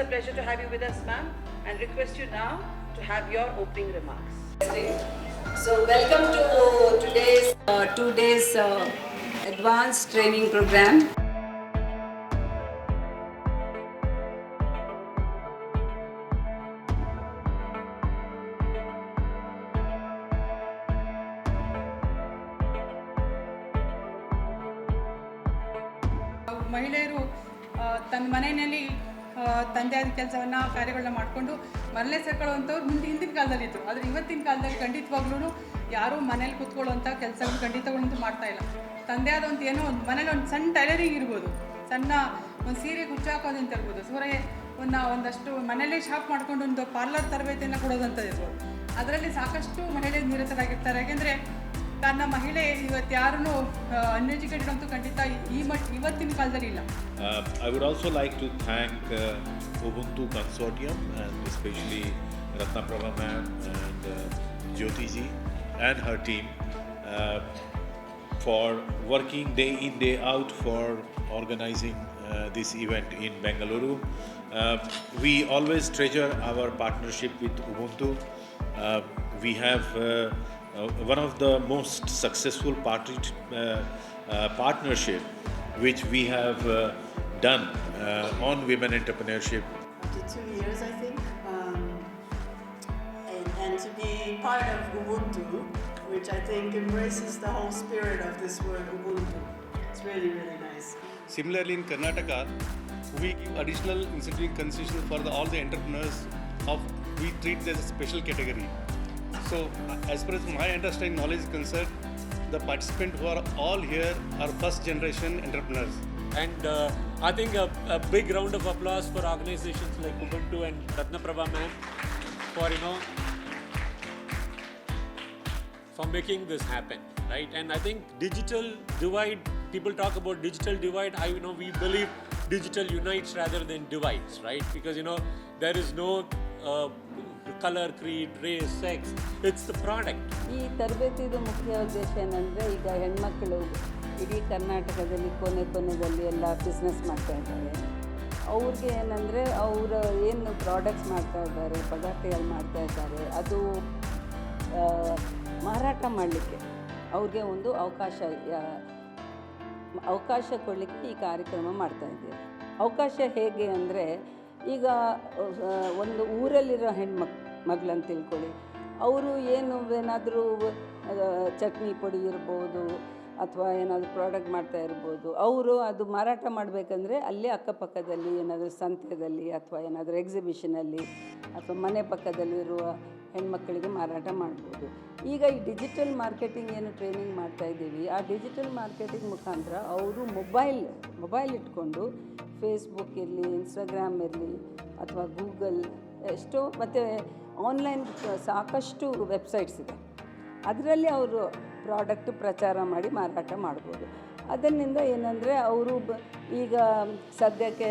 a pleasure to have you with us, ma'am, and request you now to have your opening remarks. So welcome to today's uh, two days uh, advanced training program. ಮಹಿಳೆಯರು ತನ್ನ ಮನೆಯಲ್ಲಿ ತಂದೆಯಾದ ಕೆಲಸವನ್ನು ಕಾರ್ಯಗಳನ್ನ ಮಾಡಿಕೊಂಡು ಮರಳೆ ಸೇರ್ಕೊಳ್ಳುವಂಥವ್ರು ಮುಂದೆ ಹಿಂದಿನ ಕಾಲದಲ್ಲಿ ಇದ್ರು ಆದರೆ ಇವತ್ತಿನ ಕಾಲದಲ್ಲಿ ಖಂಡಿತವಾಗ್ಲೂ ಯಾರೂ ಮನೇಲಿ ಕೂತ್ಕೊಳ್ಳುವಂಥ ಕೆಲಸಗಳು ಖಂಡಿತಗಳಂತೂ ಮಾಡ್ತಾ ಇಲ್ಲ. ತಂದೆ ಆದ ಏನೋ ಒಂದು ಮನೇಲಿ ಒಂದು ಸಣ್ಣ ಟೈಲರಿಂಗ್ ಇರ್ಬೋದು. ಸಣ್ಣ ಒಂದು ಸೀರೆ ಕುಚ್ಚಾಕೋದು ಅಂತ ಇರ್ಬೋದು. ಸೂರೆ ಒಂದು ಒಂದಷ್ಟು ಮನೇಲೇ ಶಾಪ್ ಮಾಡಿಕೊಂಡು ಒಂದು ಪಾರ್ಲರ್ ತರಬೇತಿಯನ್ನು ಕೊಡೋದಂಥದ್ದು ಅದರಲ್ಲಿ ಸಾಕಷ್ಟು ಮಹಿಳೆಯರು ನಿರತರಾಗಿರ್ತಾರೆ. ಯಾಕೆಂದರೆ ಕಾರಣ ಮಹಿಳೆ ಇವತ್ತು ಯಾರೂ ಅನ್ಎಜುಕೇಟೆಡ್ ಅಂತೂ ಖಂಡಿತ ಈ ಮಟ್ ಇವತ್ತಿನ ಕಾಲದಲ್ಲಿ ಇಲ್ಲ Uh, I would also like to thank uh, Ubuntu Consortium and especially Ratna Prabha ma'am and uh, Jyoti ji and her team uh, for working day in day out for organizing uh, this event in Bengaluru. Uh, we always treasure our partnership with Ubuntu. Uh, we have uh, uh, one of the most successful party, uh, uh, partnership which we have uh, done uh, on women entrepreneurship after two years, I think. Um, and, and to be part of Ubuntu, which I think embraces the whole spirit of this word Ubuntu. It's really, really nice. Similarly, in Karnataka, we give additional incentive concession for the, all the entrepreneurs of we treat this as a special category. So, uh, as far as my understanding knowledge is concerned, the participants who are all here are first generation entrepreneurs. And uh, I think a, a big round of applause for organizations like Ubuntu and Ratnaprabha ma'am for you know for making this happen, right? And I think digital divide. People talk about digital divide. I you know we believe digital unites rather than divides, right? Because you know there is no uh, color, creed race sex it's the product ಈ ತರಬೇತಿದು ಮುಖ್ಯ ಉದ್ದೇಶ ಏನಂದರೆ ಈಗ ಹೆಣ್ಮಕ್ಳು ಇಡೀ ಕರ್ನಾಟಕದಲ್ಲಿ ಕೊನೆ ಕೊನೆಯಲ್ಲಿ ಎಲ್ಲ ಬಿಸ್ನೆಸ್ ಮಾಡ್ತಾ ಇದ್ದಾರೆ. ಅವ್ರಿಗೆ ಏನಂದರೆ ಅವರು ಏನು ಪ್ರಾಡಕ್ಟ್ಸ್ ಮಾಡ್ತಾ ಇದ್ದಾರೆ ಪದಾರ್ಥಗಳು ಮಾಡ್ತಾ ಇದ್ದಾರೆ ಅದು ಮಾರಾಟ ಮಾಡಲಿಕ್ಕೆ ಅವ್ರಿಗೆ ಒಂದು ಅವಕಾಶ ಅವಕಾಶ ಕೊಡಲಿಕ್ಕೆ ಈ ಕಾರ್ಯಕ್ರಮ ಮಾಡ್ತಾ ಇದ್ದೀವಿ ಅವಕಾಶ ಹೇಗೆ ಅಂದರೆ ಈಗ ಒಂದು ಊರಲ್ಲಿರೋ ಹೆಣ್ಮಕ್ ಮಗಳನ್ನು ತಿಳ್ಕೊಳ್ಳಿ. ಅವರು ಏನು ಏನಾದರೂ ಚಟ್ನಿ ಪುಡಿ ಇರ್ಬೋದು ಅಥವಾ ಏನಾದರೂ ಪ್ರಾಡಕ್ಟ್ ಮಾಡ್ತಾ ಇರ್ಬೋದು, ಅವರು ಅದು ಮಾರಾಟ ಮಾಡಬೇಕಂದ್ರೆ ಅಲ್ಲೇ ಅಕ್ಕಪಕ್ಕದಲ್ಲಿ ಏನಾದರೂ ಸಂತೆಯಲ್ಲಿ ಅಥವಾ ಏನಾದರೂ ಎಕ್ಸಿಬಿಷನಲ್ಲಿ ಅಥವಾ ಮನೆ ಪಕ್ಕದಲ್ಲಿರುವ ಹೆಣ್ಮಕ್ಕಳಿಗೆ ಮಾರಾಟ ಮಾಡ್ಬೋದು. ಈಗ ಈ ಡಿಜಿಟಲ್ ಮಾರ್ಕೆಟಿಂಗ್ ಏನು ಟ್ರೈನಿಂಗ್ ಮಾಡ್ತಾ ಇದ್ದೀವಿ, ಆ ಡಿಜಿಟಲ್ ಮಾರ್ಕೆಟಿಂಗ್ ಮುಖಾಂತರ ಅವರು ಮೊಬೈಲ್ ಮೊಬೈಲ್ ಇಟ್ಕೊಂಡು ಫೇಸ್ಬುಕ್ ಇರಲಿ ಇನ್ಸ್ಟಾಗ್ರಾಮ್ ಇರಲಿ ಅಥವಾ ಗೂಗಲ್ ಎಷ್ಟೋ ಮತ್ತು ಆನ್ಲೈನ್ ಸಾಕಷ್ಟು ವೆಬ್ಸೈಟ್ಸ್ ಇದೆ. ಅದರಲ್ಲಿ ಅವರು ಪ್ರಾಡಕ್ಟ್ ಪ್ರಚಾರ ಮಾಡಿ ಮಾರಾಟ ಮಾಡ್ಬೋದು. ಅದರಿಂದ ಏನಂದರೆ ಅವರು ಬ, ಈಗ ಸದ್ಯಕ್ಕೆ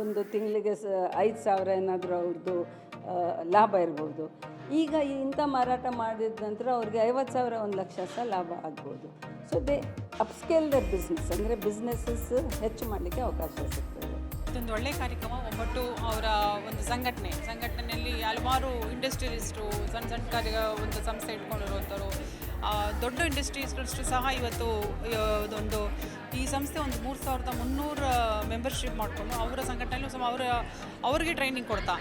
ಒಂದು ತಿಂಗಳಿಗೆ ಸ, ಐದು ಸಾವಿರ ಏನಾದರೂ ಅವ್ರದ್ದು ಲಾಭ ಇರ್ಬೋದು. ಈಗ ಇಂಥ ಮಾರಾಟ ಮಾಡಿದ ನಂತರ ಅವ್ರಿಗೆ ಐವತ್ತು ಸಾವಿರ, ಒಂದು ಲಕ್ಷ ಸಹ ಲಾಭ ಆಗ್ಬೋದು. So they upscale the business ಅಂದರೆ ಬಿಸ್ನೆಸ್ಸಸ್ ಹೆಚ್ಚು ಮಾಡಲಿಕ್ಕೆ ಅವಕಾಶ ಸಿಗ್ತದೆ. ಇದೊಂದು ಒಳ್ಳೆ ಕಾರ್ಯಕ್ರಮ ಒಬ್ಬಟ್ಟು ಅವರ ಒಂದು ಸಂಘಟನೆ. ಸಂಘಟನೆಯಲ್ಲಿ ಹಲವಾರು ಇಂಡಸ್ಟ್ರಿಯಲಿಸ್ಟು ಸಣ್ಣ ಸಣ್ಣ ಕಾರ್ಯ, ಒಂದು ಸಂಸ್ಥೆ ಇಟ್ಕೊಂಡಿರುವಂಥವ್ರು. ದೊಡ್ಡ ಇಂಡಸ್ಟ್ರೀಸ್ಗಳಷ್ಟು ಸಹ ಇವತ್ತು ಒಂದು ಈ ಸಂಸ್ಥೆ ಒಂದು ಮೂರು ಸಾವಿರದ ಮುನ್ನೂರು ಮೆಂಬರ್ಶಿಪ್ ಮಾಡಿಕೊಂಡು ಅವರ ಸಂಘಟನೆಯಲ್ಲೂ ಸಹ ಅವರ, ಅವರಿಗೆ ಟ್ರೈನಿಂಗ್ ಕೊಡ್ತಾ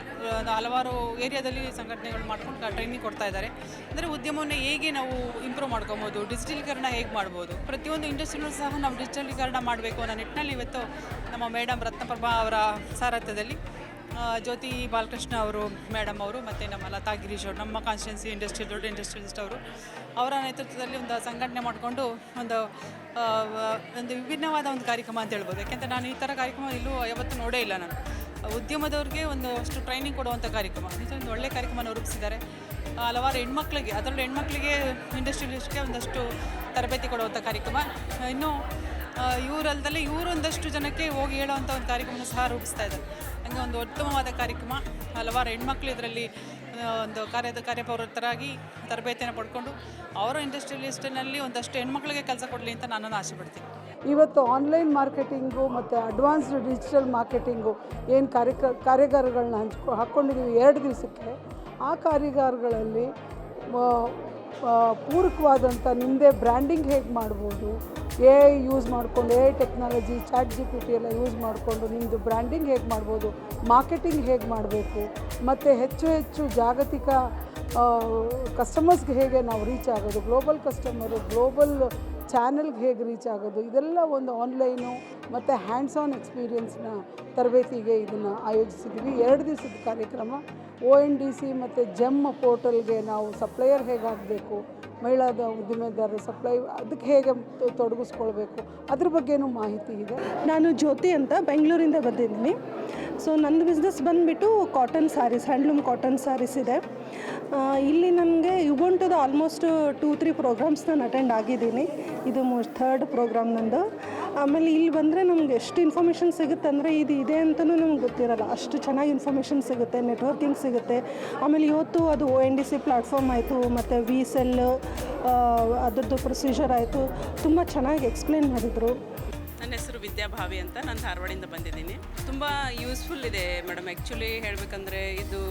ಹಲವಾರು ಏರಿಯಾದಲ್ಲಿ ಸಂಘಟನೆಗಳು ಮಾಡ್ಕೊಂಡು ಟ್ರೈನಿಂಗ್ ಕೊಡ್ತಾ ಇದ್ದಾರೆ. ಅಂದರೆ ಉದ್ಯಮವನ್ನು ಹೇಗೆ ನಾವು ಇಂಪ್ರೂವ್ ಮಾಡ್ಕೊಬೋದು ಡಿಜಿಟಲೀಕರಣ ಹೇಗೆ ಮಾಡ್ಬೋದು, ಪ್ರತಿಯೊಂದು ಇಂಡಸ್ಟ್ರಿನೂ ಸಹ ನಾವು ಡಿಜಿಟಲೀಕರಣ ಮಾಡಬೇಕು ಅನ್ನೋ ನಿಟ್ಟಿನಲ್ಲಿ ಇವತ್ತು ನಮ್ಮ ಮೇಡಮ್ ರತ್ನಪ್ರಭಾ ಅವರ ಸಾರಥ್ಯದಲ್ಲಿ ಜ್ಯೋತಿ ಬಾಲಕೃಷ್ಣ ಅವರು ಮೇಡಮ್ ಅವರು, ಮತ್ತು ನಮ್ಮ ಲತಾ ಗಿರೀಶ್ ಅವರು, ನಮ್ಮ ಕಾನ್ಸ್ಟಿಟ್ಯೂನ್ಸಿ ಇಂಡಸ್ಟ್ರಿ ದೊಡ್ಡ ಇಂಡಸ್ಟ್ರಿಯಲಿಸ್ಟ್ ಅವರು, ಅವರ ನೇತೃತ್ವದಲ್ಲಿ ಒಂದು ಸಂಘಟನೆ ಮಾಡಿಕೊಂಡು ಒಂದು ಒಂದು ವಿಭಿನ್ನವಾದ ಒಂದು ಕಾರ್ಯಕ್ರಮ ಅಂತ ಹೇಳ್ಬೋದು. ಯಾಕೆಂದರೆ ನಾನು ಈ ಥರ ಕಾರ್ಯಕ್ರಮ ಇಲ್ಲೂ ಯಾವತ್ತೂ ನೋಡೇ ಇಲ್ಲ ನಾನು. ಉದ್ಯಮದವ್ರಿಗೆ ಒಂದು ಅಷ್ಟು ಟ್ರೈನಿಂಗ್ ಕೊಡುವಂಥ ಕಾರ್ಯಕ್ರಮ ಒಂದು ಒಳ್ಳೆ ಕಾರ್ಯಕ್ರಮ ರೂಪಿಸಿದ್ದಾರೆ. ಹಲವಾರು ಹೆಣ್ಮಕ್ಳಿಗೆ, ಅದರಲ್ಲೂ ಹೆಣ್ಮಕ್ಳಿಗೆ ಇಂಡಸ್ಟ್ರಿಯಲಿಸ್ಟ್ಗೆ ಒಂದಷ್ಟು ತರಬೇತಿ ಕೊಡುವಂಥ ಕಾರ್ಯಕ್ರಮ. ಇನ್ನು ಇವರಲ್ದಲ್ಲೇ ಇವರು ಒಂದಷ್ಟು ಜನಕ್ಕೆ ಹೋಗಿ ಹೇಳೋವಂಥ ಒಂದು ಕಾರ್ಯಕ್ರಮನ ಸಹ ರೂಪಿಸ್ತಾ ಇದ್ದಾರೆ. ಹಂಗೆ ಒಂದು ಉತ್ತಮವಾದ ಕಾರ್ಯಕ್ರಮ. ಹಲವಾರು ಹೆಣ್ಮಕ್ಳು ಇದರಲ್ಲಿ ಒಂದು ಕಾರ್ಯದ ಕಾರ್ಯಪ್ರವೃತ್ತರಾಗಿ ತರಬೇತಿಯನ್ನು ಪಡ್ಕೊಂಡು ಅವರ ಇಂಡಸ್ಟ್ರಿಯಲಿಸ್ಟ್ನಲ್ಲಿ ಒಂದಷ್ಟು ಹೆಣ್ಮಕ್ಳಿಗೆ ಕೆಲಸ ಕೊಡಲಿ ಅಂತ ನಾನು ಆಸೆ ಪಡ್ತೀನಿ. ಇವತ್ತು ಆನ್ಲೈನ್ ಮಾರ್ಕೆಟಿಂಗು ಮತ್ತು ಅಡ್ವಾನ್ಸ್ಡ್ ಡಿಜಿಟಲ್ ಮಾರ್ಕೆಟಿಂಗು ಏನು ಕಾರ್ಯ ಕಾರ್ಯಾಗಾರಗಳನ್ನ ಹಂಚ್ಕೊ ಹಾಕ್ಕೊಂಡಿದ್ದೀವಿ ಎರಡು ದಿವಸಕ್ಕೆ. ಆ ಕಾರ್ಯಾಗಾರಗಳಲ್ಲಿ ಪೂರಕವಾದಂಥ ನಿಮ್ಮದೇ ಬ್ರ್ಯಾಂಡಿಂಗ್ ಹೇಗೆ ಮಾಡ್ಬೋದು ಎ ಯೂಸ್ ಮಾಡಿಕೊಂಡು AI technology chat G P T ಎಲ್ಲ ಯೂಸ್ ಮಾಡಿಕೊಂಡು ನಿಮ್ಮದು ಬ್ರ್ಯಾಂಡಿಂಗ್ ಹೇಗೆ ಮಾಡ್ಬೋದು ಮಾರ್ಕೆಟಿಂಗ್ ಹೇಗೆ ಮಾಡಬೇಕು, ಮತ್ತು ಹೆಚ್ಚು ಹೆಚ್ಚು ಜಾಗತಿಕ ಕಸ್ಟಮರ್ಸ್ಗೆ ಹೇಗೆ ನಾವು ರೀಚ್ ಆಗೋದು ಗ್ಲೋಬಲ್ ಕಸ್ಟಮರು ಗ್ಲೋಬಲ್ ಚಾನಲ್ಗೆ ಹೇಗೆ ರೀಚ್ ಆಗೋದು, ಇದೆಲ್ಲ ಒಂದು ಆನ್ಲೈನು ಮತ್ತು ಹ್ಯಾಂಡ್ಸ್ ಆನ್ ಎಕ್ಸ್ಪೀರಿಯನ್ಸ್ನ ತರಬೇತಿಗೆ ಇದನ್ನು ಆಯೋಜಿಸಿದ್ವಿ. ಎರಡು ದಿವಸದ ಕಾರ್ಯಕ್ರಮ ಒ ಎನ್ ಡಿ ಸಿ ಮತ್ತು ಜೆಮ್ ಪೋರ್ಟಲ್ಗೆ ನಾವು ಸಪ್ಲೈಯರ್ ಹೇಗೆ ಮಹಿಳಾದ ಉದ್ದಿಮೆದಾರರು ಸಪ್ಲೈ ಅದಕ್ಕೆ ಹೇಗೆ ತೊಡಗಿಸ್ಕೊಳ್ಬೇಕು? ಅದ್ರ ಬಗ್ಗೆನೂ ಮಾಹಿತಿ ಇದೆ. ನಾನು ಜ್ಯೋತಿ ಅಂತ ಬೆಂಗಳೂರಿಂದ ಬಂದಿದ್ದೀನಿ. ಸೊ ನಂದು ಬಿಸ್ನೆಸ್ ಬಂದುಬಿಟ್ಟು cotton saris handloom cotton saris ಇದೆ. ಇಲ್ಲಿ ನನಗೆ ಯುಗೊಂಟದ ಆಲ್ಮೋಸ್ಟ್ ಟೂ ತ್ರೀ ಪ್ರೋಗ್ರಾಮ್ಸ್ ನಾನು ಅಟೆಂಡ್ ಆಗಿದ್ದೀನಿ. ಇದು ಮೋಸ್ಟ್ ಥರ್ಡ್ ಪ್ರೋಗ್ರಾಮ್ ನಂದು. ಆಮೇಲೆ ಇಲ್ಲಿ ಬಂದರೆ ನಮ್ಗೆ ಎಷ್ಟು ಇನ್ಫಾರ್ಮೇಷನ್ ಸಿಗುತ್ತೆ ಅಂದರೆ ಇದು ಇದೆ ಅಂತಲೂ ನಮ್ಗೆ ಗೊತ್ತಿರಲ್ಲ. ಅಷ್ಟು ಚೆನ್ನಾಗಿ ಇನ್ಫಾರ್ಮೇಷನ್ ಸಿಗುತ್ತೆ ನೆಟ್ವರ್ಕಿಂಗ್ ಸಿಗುತ್ತೆ. ಆಮೇಲೆ ಇವತ್ತು ಅದು O N D C platform ಆಯಿತು, ಮತ್ತು ವಿ ಸೆಲ್ ಅದರದ್ದು ಪ್ರೊಸೀಜರ್ ಆಯಿತು. ತುಂಬ ಚೆನ್ನಾಗಿ ಎಕ್ಸ್ಪ್ಲೇನ್ ಮಾಡಿದರು. ನನ್ನ ಹೆಸರು ವಿದ್ಯಾಭಾವಿ ಅಂತ, ನಾನು ಧಾರವಾಡಿಂದ ಬಂದಿದ್ದೀನಿ. ತುಂಬ ಯೂಸ್ಫುಲ್ ಇದೆ ಮೇಡಮ್ ಆ್ಯಕ್ಚುಲಿ ಹೇಳಬೇಕಂದ್ರೆ ಇದು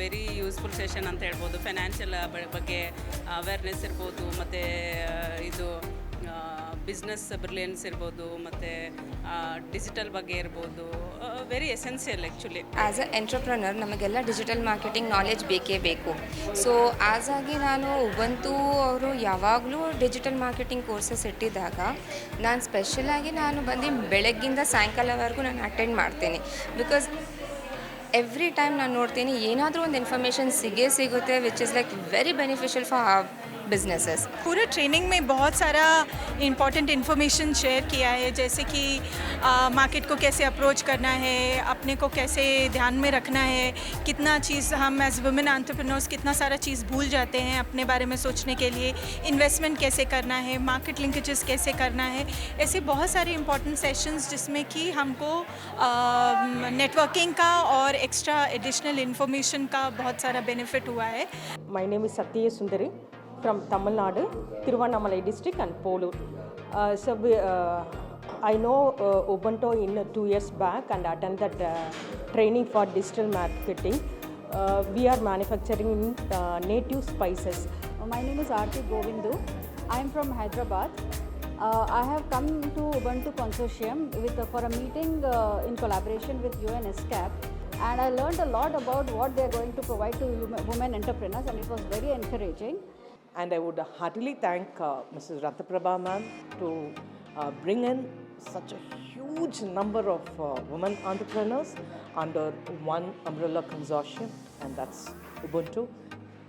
ವೆರಿ ಯೂಸ್ಫುಲ್ ಸೆಷನ್ ಅಂತ ಹೇಳ್ಬೋದು. ಫೈನಾನ್ಷಿಯಲ್ ಬಗ್ಗೆ ಅವೇರ್ನೆಸ್ ಇರ್ಬೋದು, ಮತ್ತು ಇದು ಬಿಸ್ನೆಸ್ ಬ್ರಿಲಿಯನ್ಸ್ ಇರ್ಬೋದು, ಮತ್ತು ಡಿಜಿಟಲ್ ಬಗ್ಗೆ ಇರ್ಬೋದು very essential actually as a entrepreneur ನಮಗೆಲ್ಲ ಡಿಜಿಟಲ್ ಮಾರ್ಕೆಟಿಂಗ್ ನಾಲೆಜ್ ಬೇಕೇ ಬೇಕು. ಸೊ ಆಗಿ ನಾನು ಉಬಂತು ಅವರು ಯಾವಾಗಲೂ ಡಿಜಿಟಲ್ ಮಾರ್ಕೆಟಿಂಗ್ ಕೋರ್ಸಸ್ ಇಟ್ಟಿದ್ದಾಗ, ನಾನು ಸ್ಪೆಷಲಾಗಿ ನಾನು ಬಂದು ಬೆಳಗ್ಗಿಂದ ಸಾಯಂಕಾಲವರೆಗೂ ನಾನು ಅಟೆಂಡ್ ಮಾಡ್ತೀನಿ. ಬಿಕಾಸ್ ಎವ್ರಿ ಟೈಮ್ ನಾನು ನೋಡ್ತೀನಿ, ಏನಾದರೂ ಒಂದು ಇನ್ಫಾರ್ಮೇಷನ್ ಸಿಗೇ ಸಿಗುತ್ತೆ which is like very beneficial for businesses पूरे ट्रेनिंग में बहुत सारा इंपॉर्टेंट इन्फॉर्मेशन शेयर किया है जैसे कि मार्केट को कैसे अप्रोच करना है अपने को कैसे ध्यान में रखना है कितना चीज़ हम एज वुमेन एंटरप्रेन्योर्स कितना सारा चीज़ भूल जाते हैं अपने बारे में सोचने के लिए इन्वेस्टमेंट कैसे करना है मार्केट लिंकेजेस कैसे करना है ऐसे बहुत सारे इंपॉर्टेंट सेशंस जिसमें कि हमको नेटवर्किंग का और एक्स्ट्रा एडिशनल इन्फॉर्मेशन का बहुत सारा बेनिफिट हुआ है। My name is Satya Sundari. From Tamil Nadu, Tiruvannamalai district and Polur. Uh, so we, uh, I know uh, Ubuntu in uh, two years back and attended uh, training for digital marketing. Uh, we are manufacturing uh, native spices. My name is Aarti Govindu. I am from Hyderabad. Uh, I have come to Ubuntu Consortium with, for a meeting uh, in collaboration with UNSCAP and I learned a lot about what they are going to provide to women entrepreneurs and it was very encouraging. And I would heartily thank uh, Mrs. Rathaprabha ma'am to uh, bring in such a huge number of uh, women entrepreneurs under one umbrella consortium, and that's Ubuntu.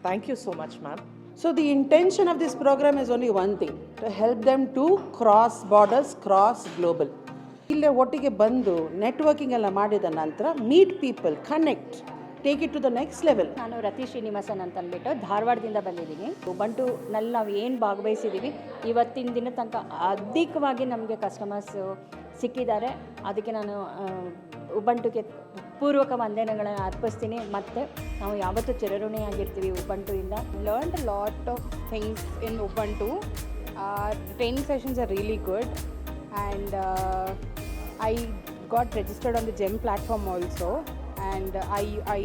Thank you so much, ma'am. So the intention of this program is only one thing, to help them to cross borders, cross global. ಇಲ್ಲೇ ಒಟ್ಟಿಗೆ ಬಂದು networking ಎಲ್ಲ ಮಾಡಿದ ನಂತರ meet people connect take it to the next level ನಾನು ರತಿ ಶ್ರೀನಿವಾಸನ್ ಅಂತ ಅಂದ್ಬಿಟ್ಟು ಧಾರವಾಡದಿಂದ ಬಂದಿದ್ದೀನಿ. ಉಬಂಟುನಲ್ಲಿ ನಾವು ಏನು ಭಾಗವಹಿಸಿದ್ದೀವಿ ಇವತ್ತಿನ ದಿನ ತನಕ ಅಧಿಕವಾಗಿ ನಮಗೆ ಕಸ್ಟಮರ್ಸು ಸಿಕ್ಕಿದ್ದಾರೆ. ಅದಕ್ಕೆ ನಾನು ಉಬ್ಬಂಟುಗೆ ಉಬಂಟುಗೆ ಪೂರ್ವಕ ವಂದನೆಗಳನ್ನು ಅರ್ಪಿಸ್ತೀನಿ. ಮತ್ತು ನಾವು ಯಾವತ್ತೂ ಚಿರಋಣಿಯಾಗಿರ್ತೀವಿ ಉಬಂಟುಯಿಂದ learn lot of things in Ubuntu. Train sessions are really good and I got registered on the GEM platform the GEM I I And I I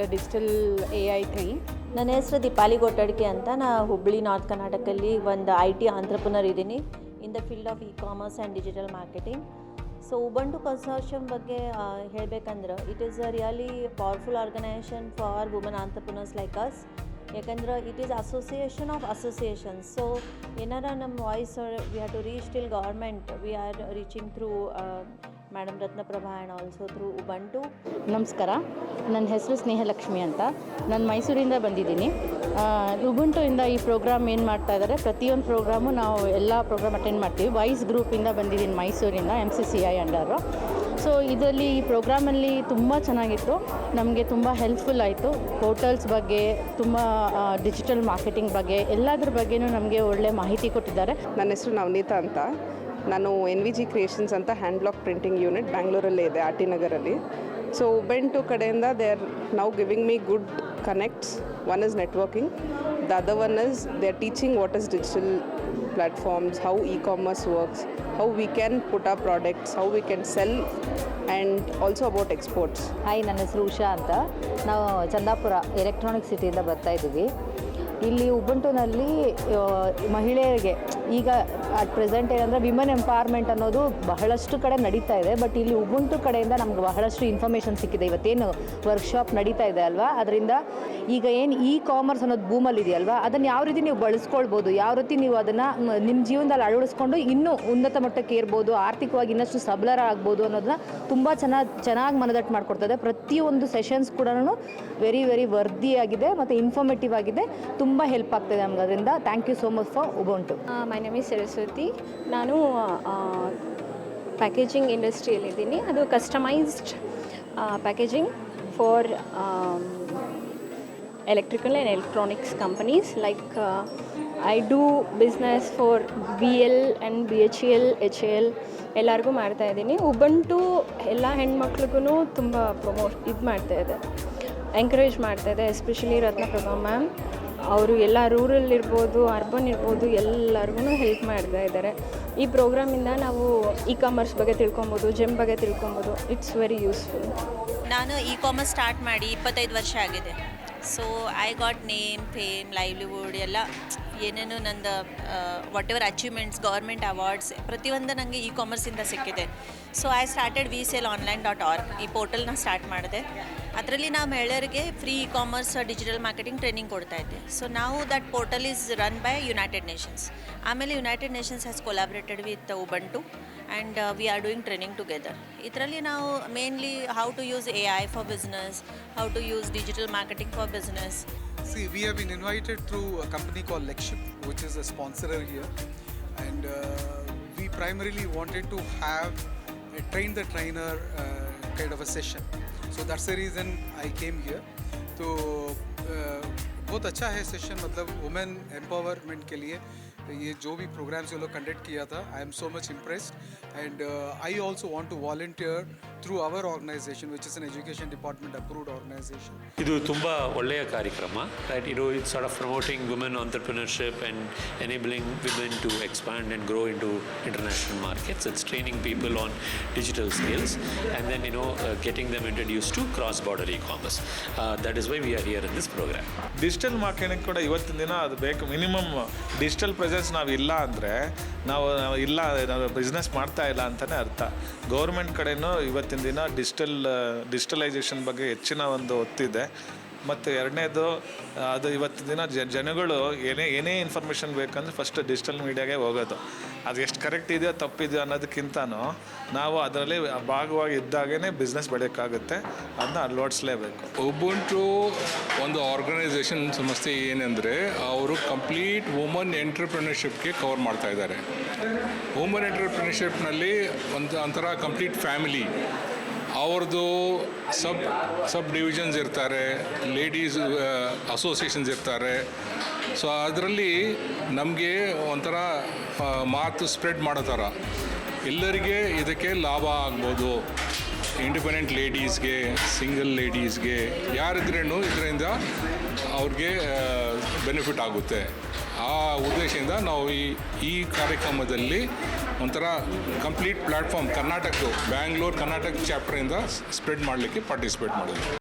the digital a AI thing. ನನ್ನ ಹೆಸರು ದೀಪಾಲಿ ಗೋಟಡ್ಕೆ ಅಂತ. ನಾ Hubballi north ಕರ್ನಾಟಕಲ್ಲಿ ಒಂದು I T entrepreneur ಇದ್ದೀನಿ. In the field of e commerce and digital marketing so Ubuntu consortium ಬಗ್ಗೆ ಹೇಳಬೇಕಂದ್ರೆ it is a really powerful organisation for woman entrepreneurs like us ಯಾಕಂದ್ರೆ it is association of associations so ಏನಾರ ನಮ್ಮ voice we have to reach till government we are reaching through madam Ratnaprabha and also through Ubuntu ನಮಸ್ಕಾರ ನನ್ನ ಹೆಸರು ಸ್ನೇಹಲಕ್ಷ್ಮಿ ಅಂತ ನಾನು ಮೈಸೂರಿಂದ ಬಂದಿದ್ದೀನಿ ಉಬುಂಟು ಇಂದ ಈ ಪ್ರೋಗ್ರಾಮ್ ಏನು ಮಾಡ್ತಾ ಇದ್ದಾರೆ ಪ್ರತಿಯೊಂದು ಪ್ರೋಗ್ರಾಮು ನಾವು ಎಲ್ಲ ಪ್ರೋಗ್ರಾಮ್ ಅಟೆಂಡ್ ಮಾಡ್ತೀವಿ. ವೈಸ್ ಗ್ರೂಪಿಂದ ಬಂದಿದ್ದೀನಿ ಮೈಸೂರಿಂದ M C C I under. So ಇದರಲ್ಲಿ ಈ ಪ್ರೋಗ್ರಾಮಲ್ಲಿ ತುಂಬ ಚೆನ್ನಾಗಿತ್ತು. ನಮಗೆ ತುಂಬ ಹೆಲ್ಪ್ಫುಲ್ ಆಯಿತು. ಹೋಟೆಲ್ಸ್ ಬಗ್ಗೆ, ತುಂಬ ಡಿಜಿಟಲ್ ಮಾರ್ಕೆಟಿಂಗ್ ಬಗ್ಗೆ, ಎಲ್ಲದ್ರ ಬಗ್ಗೆನೂ ನಮಗೆ ಒಳ್ಳೆ ಮಾಹಿತಿ ಕೊಟ್ಟಿದ್ದಾರೆ. ನನ್ನ ಹೆಸರು ನವನೀತಾ ಅಂತ. ನಾನು ಎನ್ ವಿ ಜಿ ಕ್ರಿಯೇಷನ್ಸ್ ಅಂತ ಹ್ಯಾಂಡ್ ಬ್ಲಾಕ್ ಪ್ರಿಂಟಿಂಗ್ ಯೂನಿಟ್ ಬ್ಯಾಂಗ್ಳೂರಲ್ಲೇ ಇದೆ, ಆರ್ ಟಿ ನಗರಲ್ಲಿ. ಸೊ ಉಬೆಂಟು ಕಡೆಯಿಂದ they are now giving me good connects one is networking the other one is they are teaching what is digital platforms how e commerce works how we can put our products how we can sell and also about exports hi ನನ್ನ ಹೆಸರು ಉಷಾ ಅಂತ. ನಾವು Chandapura electronic ಸಿಟಿಯಿಂದ ಬರ್ತಾ ಇದ್ದೀವಿ. ಇಲ್ಲಿ ಉಬಂಟುನಲ್ಲಿ ಮಹಿಳೆಯರಿಗೆ ಈಗ ಅಟ್ ಪ್ರೆಸೆಂಟ್ ಏನಂದರೆ ವಿಮನ್ ಎಂಪವರ್ಮೆಂಟ್ ಅನ್ನೋದು ಬಹಳಷ್ಟು ಕಡೆ ನಡೀತಾ ಇದೆ. ಬಟ್ ಇಲ್ಲಿ ಉಬುಂಟು ಕಡೆಯಿಂದ ನಮ್ಗೆ ಬಹಳಷ್ಟು ಇನ್ಫಾರ್ಮೇಷನ್ ಸಿಕ್ಕಿದೆ. ಇವತ್ತೇನು ವರ್ಕ್ಶಾಪ್ ನಡೀತಾ ಇದೆ ಅಲ್ವಾ? ಅದರಿಂದ ಈಗ ಏನು ಇ ಕಾಮರ್ಸ್ ಅನ್ನೋದು ಬೂಮಲ್ಲಿ ಇದೆಯಲ್ವಾ ಅದನ್ನು ಯಾವ ರೀತಿ ನೀವು ಬಳಸ್ಕೊಳ್ಬೋದು? ಯಾವ ರೀತಿ ನೀವು ಅದನ್ನು ನಿಮ್ಮ ಜೀವನದಲ್ಲಿ ಅಳವಡಿಸ್ಕೊಂಡು ಇನ್ನೂ ಉನ್ನತ ಮಟ್ಟಕ್ಕೆ ಏರ್ಬೋದು? ಆರ್ಥಿಕವಾಗಿ ಇನ್ನಷ್ಟು ಸಬಲರ ಆಗ್ಬೋದು ಅನ್ನೋದನ್ನ ತುಂಬ ಚೆನ್ನಾಗಿ ಚೆನ್ನಾಗಿ ಮನದಟ್ಟು ಮಾಡಿಕೊಡ್ತದೆ ಪ್ರತಿಯೊಂದು ಸೆಷನ್ಸ್ ಕೂಡ ವೆರಿ ವೆರಿ ವರ್ದಿಯಾಗಿದೆ ಮತ್ತು ಇನ್ಫಾರ್ಮೇಟಿವ್ ಆಗಿದೆ. ತುಂಬ ಹೆಲ್ಪ್ ಆಗ್ತದೆ ನಮ್ಗೆ. ಅದರಿಂದ thank you so much for Ubuntu my name is Saraswati ನಾನು ಪ್ಯಾಕೇಜಿಂಗ್ ಇಂಡಸ್ಟ್ರಿಯಲ್ಲಿದ್ದೀನಿ ಅದು customised packaging for electrical and electronics companies like I do business for B L and B H L H L ಎಲ್ಲರಿಗೂ ಮಾಡ್ತಾಯಿದ್ದೀನಿ Ubuntu ಎಲ್ಲ ಹೆಣ್ಮಕ್ಳಿಗೂ ತುಂಬ promote ಇದು ಮಾಡ್ತಾಯಿದೆ encourage ಮಾಡ್ತಾಯಿದೆ ಎಸ್ಪೆಷಲಿ ರತ್ನಪ್ರಭಾ ಮ್ಯಾಮ್ ಅವರು ಎಲ್ಲ ರೂರಲ್ ಇರ್ಬೋದು ಅರ್ಬನ್ ಇರ್ಬೋದು ಎಲ್ಲರಿಗೂ ಹೆಲ್ಪ್ ಮಾಡ್ತಾ ಇದ್ದಾರೆ. ಈ ಪ್ರೋಗ್ರಾಮಿಂದ ನಾವು ಇ ಕಾಮರ್ಸ್ ಬಗ್ಗೆ ತಿಳ್ಕೊಬೋದು ಜಿಮ್ ಬಗ್ಗೆ ತಿಳ್ಕೊಬೋದು. ಇಟ್ಸ್ ವೆರಿ ಯೂಸ್ಫುಲ್ ನಾನು ಇ ಕಾಮರ್ಸ್ ಸ್ಟಾರ್ಟ್ ಮಾಡಿ ಇಪ್ಪತ್ತೈದು ವರ್ಷ ಆಗಿದೆ. So I got name fame livelihood ಎಲ್ಲ ಏನೇನು ನಂದು what ever achievements government awards ಪ್ರತಿಯೊಂದು ನನಗೆ ಇ ಕಾಮರ್ಸಿಂದ ಸಿಕ್ಕಿದೆ. So I started we sale online dot R ಈ ಪೋರ್ಟಲ್ನ ಸ್ಟಾರ್ಟ್ ಮಾಡಿದೆ. ಅದರಲ್ಲಿ ನಾವು ಮಹಿಳೆಯರಿಗೆ free e commerce digital marketing training ಕೊಡ್ತಾ ಇದ್ದೆ. ಸೊ ನಾವು that portal is run by United Nations ಆಮೇಲೆ United Nations has collaborated with Ubuntu and we are doing training together ಇದರಲ್ಲಿ ನಾವು mainly how to use A I for business how to use digital marketing for business See, we have been invited through a company called Lexship, which is a sponsor here, and uh, we primarily wanted to have a train the trainer uh, kind of a session. So that's the reason I came here तो बहुत अच्छा है session मतलब women empowerment के लिए। ये जो भी प्रोग्राम्स ये लोग कंडक्ट किया था I am so much impressed and I also want to volunteer through our organisation which is an education department approved organization. ಇದು ತುಂಬ ಒಳ್ಳೆಯ ಕಾರ್ಯಕ್ರಮ ರೈಟ್ ಇದು it's sort of promoting women entrepreneurship and enabling women to expand and grow in to international markets it's training people on digital skills and then you know getting them introduce to cross border e commerce that is why we are here in this programme digital marketing ಕೂಡ ಇವತ್ತಿನ ದಿನ ಅದು ಬೇಕು. Minimum digital presence ನಾವು ಇಲ್ಲ ಅಂದರೆ ನಾವು ಇಲ್ಲ ನಾವು ಬಿಸ್ನೆಸ್ ಮಾಡ್ತಾ ಇಲ್ಲ ಅಂತಲೇ ಅರ್ಥ. ಗೌರ್ಮೆಂಟ್ ಕಡೆಯೂ ಇವತ್ತು ಇವತ್ತಿನ ದಿನ ಡಿಜಿಟಲ್ ಡಿಜಿಟಲೈಸೇಷನ್ ಬಗ್ಗೆ ಹೆಚ್ಚಿನ ಒಂದು ಒತ್ತಿದೆ. ಮತ್ತು ಎರಡನೇದು, ಅದು ಇವತ್ತಿನ ದಿನ ಜನಗಳು ಏನೇ ಏನೇ ಇನ್ಫಾರ್ಮೇಷನ್ ಬೇಕಂದ್ರೆ ಫಸ್ಟ್ ಡಿಜಿಟಲ್ ಮೀಡಿಯಾಗೆ ಹೋಗೋದು. ಅದು ಎಷ್ಟು ಕರೆಕ್ಟ್ ಇದೆಯೋ ತಪ್ಪಿದೆಯೋ ಅನ್ನೋದಕ್ಕಿಂತನೂ ನಾವು ಅದರಲ್ಲಿ ಭಾಗವಾಗಿ ಇದ್ದಾಗೇ ಬಿಸ್ನೆಸ್ ಬೆಳೆಯೋಕ್ಕಾಗುತ್ತೆ ಅದನ್ನ ಅಳವಡಿಸ್ಲೇಬೇಕು. ಉಬುಂಟು ಒಂದು ಆರ್ಗನೈಸೇಷನ್ ಸಮಸ್ಯೆ ಏನೆಂದರೆ ಅವರು ಕಂಪ್ಲೀಟ್ ವುಮನ್ ಎಂಟರ್ಪ್ರಿನರ್ಶಿಪ್ಗೆ ಕವರ್ ಮಾಡ್ತಾ ಇದ್ದಾರೆ. ವುಮನ್ ಎಂಟರ್ಪ್ರಿನರ್ಶಿಪ್ನಲ್ಲಿ ಒಂದು ಒಂಥರ ಕಂಪ್ಲೀಟ್ ಫ್ಯಾಮಿಲಿ ಅವ್ರದ್ದು ಸಬ್ ಸಬ್ ಡಿವಿಷನ್ಸ್ ಇರ್ತಾರೆ, ಲೇಡೀಸ್ ಅಸೋಸಿಯೇಷನ್ಸ್ ಇರ್ತಾರೆ. ಸೊ ಅದರಲ್ಲಿ ನಮಗೆ ಒಂಥರ ಮಾತು ಸ್ಪ್ರೆಡ್ ಮಾಡೋ ಥರ. ಎಲ್ಲರಿಗೆ ಇದಕ್ಕೆ ಲಾಭ ಆಗ್ಬೋದು. ಇಂಡಿಪೆಂಡೆಂಟ್ ಲೇಡೀಸ್ಗೆ, ಸಿಂಗಲ್ ಲೇಡೀಸ್ಗೆ, ಯಾರಿದ್ರೇನು ಇದರಿಂದ ಅವ್ರಿಗೆ ಬೆನಿಫಿಟ್ ಆಗುತ್ತೆ. ಆ ಉದ್ದೇಶದಿಂದ ನಾವು ಈ ಈ ಕಾರ್ಯಕ್ರಮದಲ್ಲಿ ಒಂಥರ ಕಂಪ್ಲೀಟ್ ಪ್ಲ್ಯಾಟ್ಫಾರ್ಮ್ ಕರ್ನಾಟಕದ್ದು ಬ್ಯಾಂಗ್ಳೂರ್ ಕರ್ನಾಟಕ ಚಾಪ್ಟರಿಂದ ಸ್ಪ್ರೆಡ್ ಮಾಡಲಿಕ್ಕೆ ಪಾರ್ಟಿಸಿಪೇಟ್ ಮಾಡಿದ್ವಿ